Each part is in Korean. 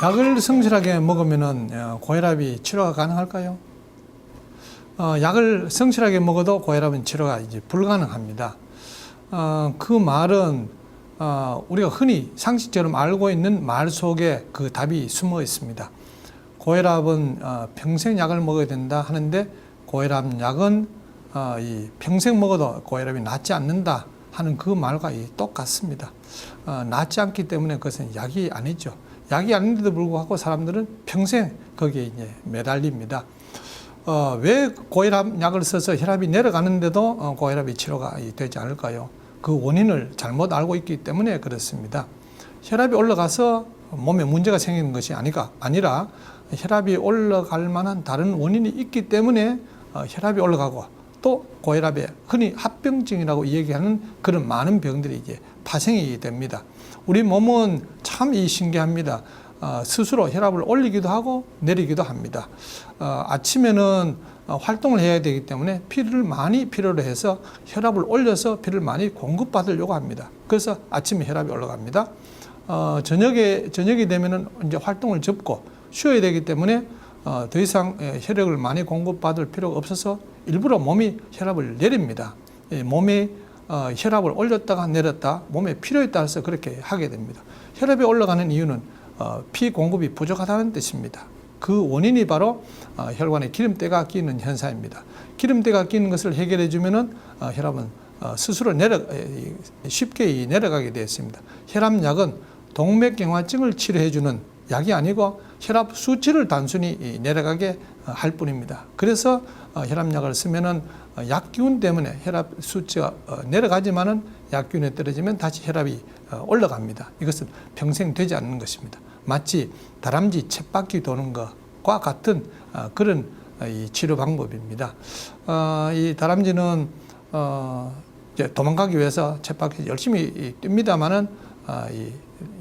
약을 성실하게 먹으면 어, 고혈압이 치료가 가능할까요? 어, 약을 성실하게 먹어도 고혈압은 치료가 이제 불가능합니다. 어, 그 말은 어, 우리가 흔히 상식처럼 알고 있는 말 속에 그 답이 숨어 있습니다. 고혈압은 어, 평생 약을 먹어야 된다 하는데 고혈압 약은 평생 먹어도 고혈압이 낫지 않는다 하는 그 말과 이 똑같습니다. 어, 낫지 않기 때문에 그것은 약이 아니죠. 약이 아닌데도 불구하고 사람들은 평생 거기에 이제 매달립니다. 어, 왜 고혈압 약을 써서 혈압이 내려가는데도 어, 고혈압이 치료가 이 되지 않을까요? 그 원인을 잘못 알고 있기 때문에 그렇습니다. 혈압이 올라가서 몸에 문제가 생기는 것이 아니가 아니라 혈압이 올라갈 만한 다른 원인이 있기 때문에 어, 혈압이 올라가고 또 고혈압에 흔히 합병증이라고 얘기하는 그런 많은 병들이 이제 파생이 됩니다. 우리 몸은 참 이 신기합니다. 어, 스스로 혈압을 올리기도 하고 내리기도 합니다. 어, 아침에는 어, 활동을 해야 되기 때문에 피를 많이 필요로 해서 혈압을 올려서 피를 많이 공급받으려고 합니다. 그래서 아침에 혈압이 올라갑니다. 어, 저녁에 저녁이 되면은 이제 활동을 접고 쉬어야 되기 때문에 어, 더 이상 예, 혈액을 많이 공급받을 필요가 없어서 일부러 몸이 혈압을 내립니다. 예, 몸이 어, 혈압을 올렸다가 내렸다 몸의 필요에 따라서 그렇게 하게 됩니다. 혈압이 올라가는 이유는 어, 피 공급이 부족하다는 뜻입니다. 그 원인이 바로 어, 혈관에 기름때가 끼는 현상입니다. 기름때가 끼는 것을 해결해 주면은 어, 혈압은 어, 스스로 내려 에, 쉽게 이 내려가게 되어 있습니다. 혈압약은 동맥경화증을 치료해 주는 약이 아니고 혈압 수치를 단순히 이 내려가게 어, 할 뿐입니다. 그래서 어, 혈압약을 쓰면은 어, 약기운 때문에 혈압 수치가 어, 내려가지만은 약기운에 떨어지면 다시 혈압이 어, 올라갑니다. 이것은 평생 되지 않는 것입니다. 마치 다람쥐 쳇바퀴 도는 것과 같은 어, 그런 치료 방법입니다. 어, 이 다람쥐는 도망가기 위해서 쳇바퀴 열심히 이 뜁니다만은 어, 이,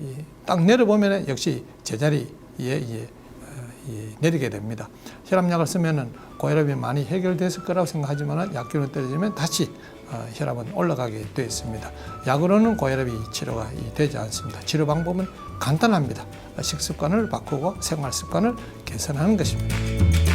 이, 딱 내려보면 역시 제자리에 이제 어, 이 내리게 됩니다. 혈압약을 쓰면은 고혈압이 많이 해결됐을 거라고 생각하지만 약기운이 떨어지면 다시 어, 혈압은 올라가게 되어 있습니다. 약으로는 고혈압이 치료가 이 되지 않습니다. 치료 방법은 간단합니다. 식습관을 바꾸고 생활 습관을 개선하는 것입니다.